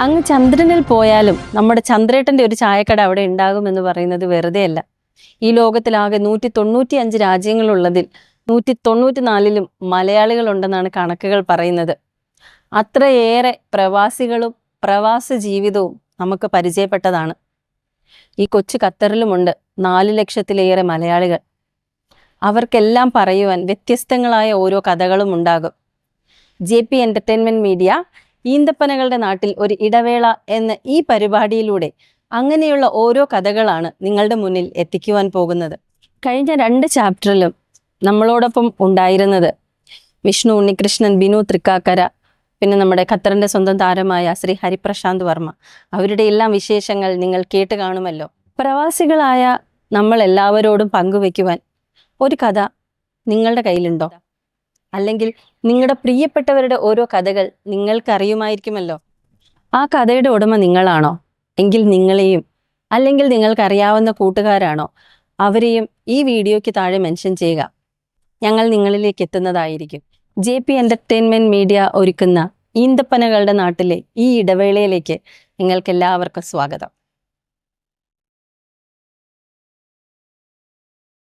അങ്ങ് ചന്ദ്രനിൽ പോയാലും നമ്മുടെ ചന്ദ്രേട്ടന്റെ ഒരു ചായക്കട അവിടെ ഉണ്ടാകുമെന്ന് പറയുന്നത് വെറുതെയല്ല. ഈ ലോകത്തിലാകെ നൂറ്റി തൊണ്ണൂറ്റി അഞ്ച് രാജ്യങ്ങളുള്ളതിൽ നൂറ്റി തൊണ്ണൂറ്റി നാലിലും മലയാളികളുണ്ടെന്നാണ് കണക്കുകൾ പറയുന്നത്. അത്രയേറെ പ്രവാസികളും പ്രവാസ ജീവിതവും നമുക്ക് പരിചയപ്പെട്ടതാണ്. ഈ കൊച്ചു ഖത്തറിലുമുണ്ട് നാല് ലക്ഷത്തിലേറെ മലയാളികൾ. അവർക്കെല്ലാം പറയുവാൻ വ്യത്യസ്തങ്ങളായ ഓരോ കഥകളും ഉണ്ടാകും. ജെ പി എന്റർടൈൻമെന്റ് മീഡിയ ഈന്തപ്പനകളുടെ നാട്ടിൽ ഒരു ഇടവേള എന്ന ഈ പരിപാടിയിലൂടെ അങ്ങനെയുള്ള ഓരോ കഥകളാണ് നിങ്ങളുടെ മുന്നിൽ എത്തിക്കുവാൻ പോകുന്നത്. കഴിഞ്ഞ രണ്ട് ചാപ്റ്ററിലും നമ്മളോടൊപ്പം ഉണ്ടായിരുന്നത് വിഷ്ണു ഉണ്ണികൃഷ്ണൻ ബിനു തൃക്കാക്കര പിന്നെ നമ്മുടെ ഖത്തറിന്റെ സ്വന്തം താരമായ ശ്രീ ഹരിപ്രശാന്ത് വർമ്മ. അവരുടെ എല്ലാം വിശേഷങ്ങൾ നിങ്ങൾ കേട്ട് കാണുമല്ലോ. പ്രവാസികളായ നമ്മൾ എല്ലാവരോടും പങ്കുവെക്കുവാൻ ഒരു കഥ നിങ്ങളുടെ കയ്യിലുണ്ടോ? അല്ലെങ്കിൽ നിങ്ങളുടെ പ്രിയപ്പെട്ടവരുടെ ഓരോ കഥകൾ നിങ്ങൾക്കറിയുമായിരിക്കുമല്ലോ. ആ കഥയുടെ ഉടമ നിങ്ങളാണോ? എങ്കിൽ നിങ്ങളെയും അല്ലെങ്കിൽ നിങ്ങൾക്കറിയാവുന്ന കൂട്ടുകാരാണോ? അവരെയും ഈ വീഡിയോയ്ക്ക് താഴെ മെൻഷൻ ചെയ്യുക. ഞങ്ങൾ നിങ്ങളിലേക്ക് എത്തുന്നതായിരിക്കും. ജെ പി എന്റർടൈൻമെന്റ് മീഡിയ ഒരുക്കുന്ന ഈന്തപ്പനകളുടെ നാട്ടിലെ ഈ ഇടവേളയിലേക്ക് നിങ്ങൾക്കെല്ലാവർക്കും സ്വാഗതം.